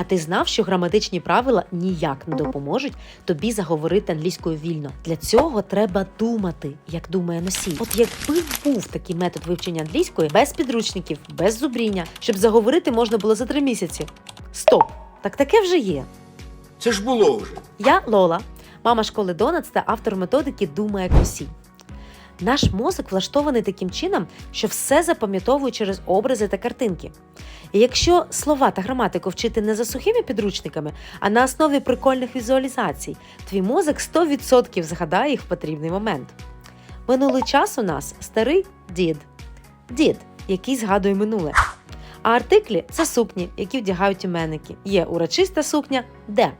А ти знав, що граматичні правила ніяк не допоможуть тобі заговорити англійською вільно. Для цього треба думати, як думає носій. От якби був такий метод вивчення англійської без підручників, без зубріння, щоб заговорити можна було за три місяці. Стоп! Так таке вже є. Це ж було вже. Я Лола, мама школи Донатс та автор методики Думає як носій. Наш мозок влаштований таким чином, що все запам'ятовує через образи та картинки. І якщо слова та граматику вчити не за сухими підручниками, а на основі прикольних візуалізацій, твій мозок 100% згадає їх в потрібний момент. Минулий час у нас старий дід, дід, який згадує минуле. А артиклі це сукні, які вдягають іменники. Є урочиста сукня де.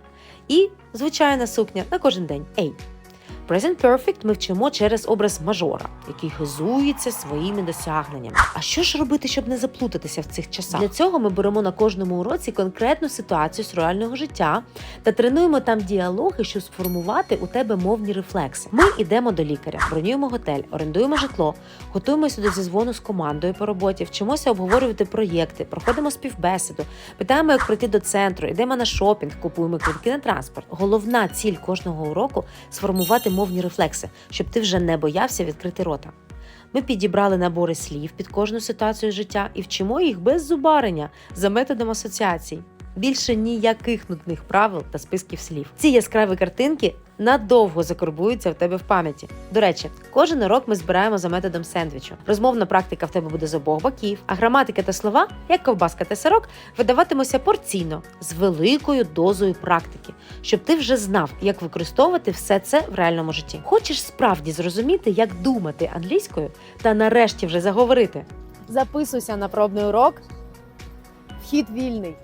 І звичайна сукня на кожен день. Ей. Present Perfect ми вчимо через образ мажора, який хизується своїми досягненнями. А що ж робити, щоб не заплутатися в цих часах? Для цього ми беремо на кожному уроці конкретну ситуацію з реального життя та тренуємо там діалоги, щоб сформувати у тебе мовні рефлекси. Ми йдемо до лікаря, бронюємо готель, орендуємо житло, готуємося до зізвону з командою по роботі, вчимося обговорювати проєкти, проходимо співбесіду, питаємо, як прийти до центру, йдемо на шопінг, купуємо квитки на транспорт. Головна ціль кожного уроку сформувати мовні рефлекси, щоб ти вже не боявся відкрити рота. Ми підібрали набори слів під кожну ситуацію життя і вчимо їх без зубарення за методом асоціацій. Більше ніяких нудних правил та списків слів. Ці яскраві картинки надовго закарбуються в тебе в пам'яті. До речі, кожен урок ми збираємо за методом сендвічу. Розмовна практика в тебе буде з обох боків, а граматика та слова, як ковбаска та сирок, видаватимуться порційно з великою дозою практики, щоб ти вже знав, як використовувати все це в реальному житті. Хочеш справді зрозуміти, як думати англійською та нарешті вже заговорити. Записуйся на пробний урок. Вхід вільний.